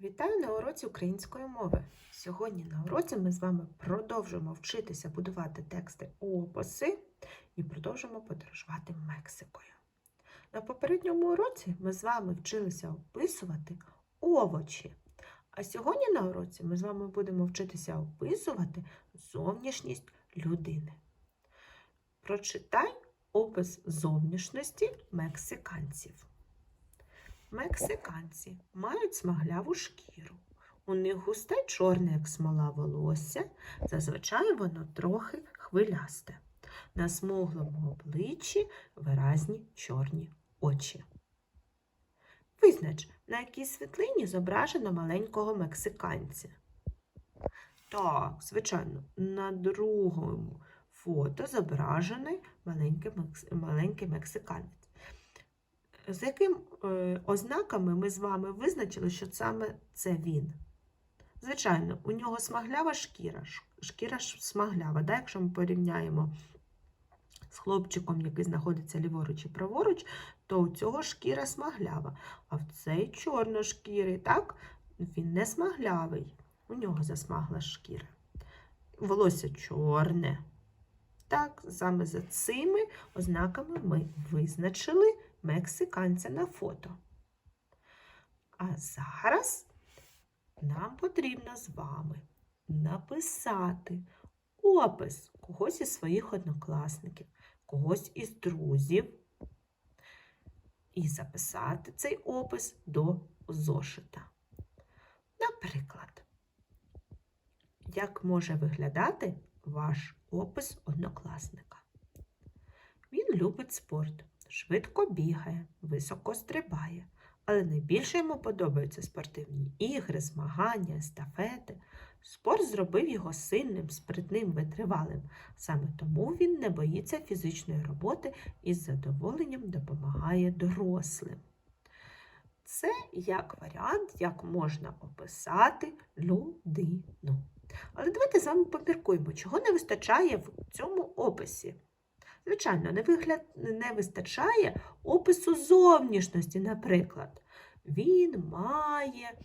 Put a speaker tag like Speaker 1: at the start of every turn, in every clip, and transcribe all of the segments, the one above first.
Speaker 1: Вітаю на уроці української мови. Сьогодні на уроці ми з вами продовжимо вчитися будувати тексти описи і продовжимо подорожувати Мексикою. На попередньому уроці ми з вами вчилися описувати овочі. А сьогодні на уроці ми з вами будемо вчитися описувати зовнішність людини. Прочитай опис зовнішності мексиканців. Мексиканці мають смагляву шкіру. У них густе чорне, як смола волосся, зазвичай воно трохи хвилясте. На смуглому обличчі виразні чорні очі. Визнач, на якій світлині зображено маленького мексиканця. Так, звичайно, на другому фото зображений маленький, мексиканець. З яким е, ознаками ми з вами визначили, що саме це він? Звичайно, у нього смаглява шкіра. Шкіра смаглява, да? якщо ми порівняємо з хлопчиком, який знаходиться ліворуч і праворуч, то у цього шкіра смаглява. А в цей чорношкірий, так, він не смаглявий. У нього засмагла шкіра. Волосся чорне. Так, саме за цими ознаками ми визначили мексиканця на фото. А зараз нам потрібно з вами написати опис когось із своїх однокласників, когось із друзів, і записати цей опис до зошита. Наприклад, як може виглядати ваш опис однокласника? Він любить спорт, швидко бігає, високо стрибає, але найбільше йому подобаються спортивні ігри, змагання, естафети. Спорт зробив його сильним, спритним, витривалим. Саме тому він не боїться фізичної роботи і з задоволенням допомагає дорослим. Це як варіант, як можна описати людину. Але давайте з вами поміркуємо, чого не вистачає в цьому описі. Звичайно, не, вигляд, не вистачає опису зовнішності, наприклад. Він має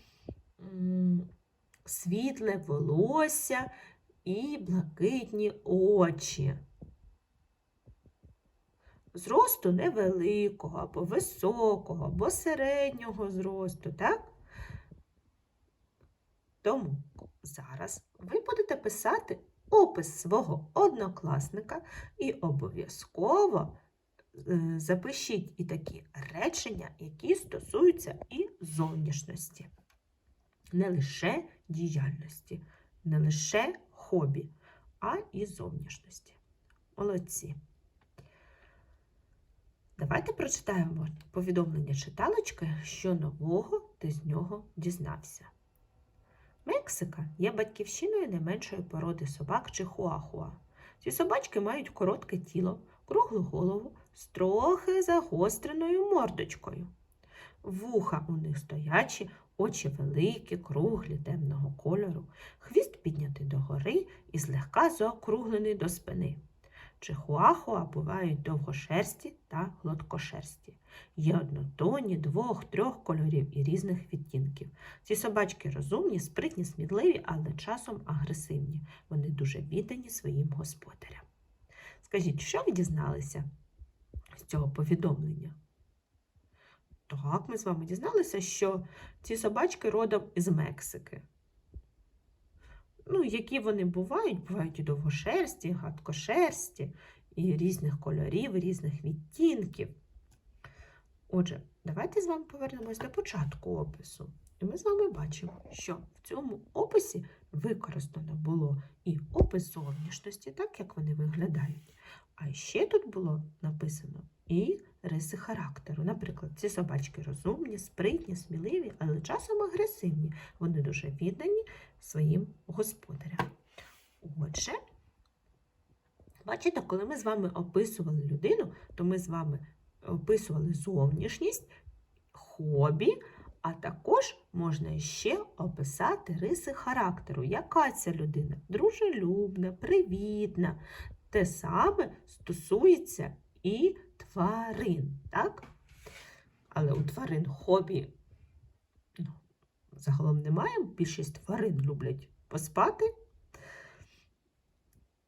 Speaker 1: світле волосся і блакитні очі. Зросту невеликого, або високого, або середнього зросту, так? Тому зараз ви будете писати опис свого однокласника і обов'язково е, запишіть і такі речення, які стосуються і зовнішності. Не лише діяльності, не лише хобі, а і зовнішності. Молодці. Давайте прочитаємо повідомлення читалочки, що нового ти з нього дізнався. Мексика є батьківщиною не меншої породи собак чи хуахуа. Ці собачки мають коротке тіло, круглу голову з трохи загостреною мордочкою. Вуха у них стоячі, очі великі, круглі, темного кольору, хвіст піднятий догори і злегка заокруглений до спини. Чихуахуа бувають довгошерсті та гладкошерсті. Є однотонні двох, трьох кольорів і різних відтінків. Ці собачки розумні, спритні, сміливі, але часом агресивні. Вони дуже віддані своїм господарям. Скажіть, що ви дізналися з цього повідомлення? Так, ми з вами дізналися, що ці собачки родом із Мексики. Ну, які вони бувають, бувають і довгошерсті, і гладкошерсті, і різних кольорів, і різних відтінків. Отже, давайте з вами повернемось до початку опису. І ми з вами бачимо, що в цьому описі використано було і опис зовнішності, так як вони виглядають. А ще тут було написано і риси характеру. Наприклад, ці собачки розумні, спритні, сміливі, але часом агресивні. Вони дуже віддані своїм господарям. Отже, бачите, коли ми з вами описували людину, то ми з вами описували зовнішність, хобі, а також можна ще описати риси характеру. Яка ця людина? Дружелюбна, привітна. Те саме стосується і тварин, так? Але у тварин хобі ну, загалом немає. Більшість тварин люблять поспати.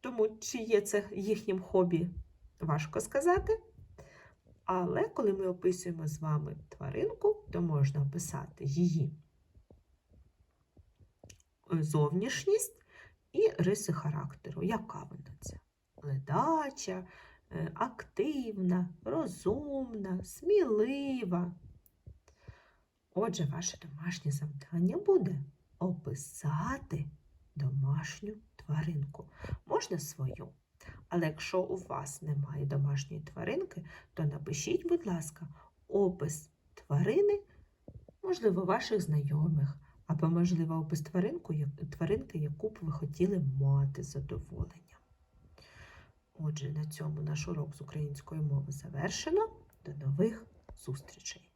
Speaker 1: Тому чи є це їхнім хобі, важко сказати. Але коли ми описуємо з вами тваринку, то можна описати її е, зовнішність і риси характеру. Яка вона ця? Ледача, активна, розумна, смілива. Отже, ваше домашнє завдання буде описати домашню тваринку. Можна свою. Але якщо у вас немає домашньої тваринки, то напишіть, будь ласка, опис тварини, можливо, ваших знайомих, або, можливо, опис тваринку, тваринки, яку б ви хотіли мати з задоволенням. Отже, на цьому наш урок з української мови завершено. До нових зустрічей!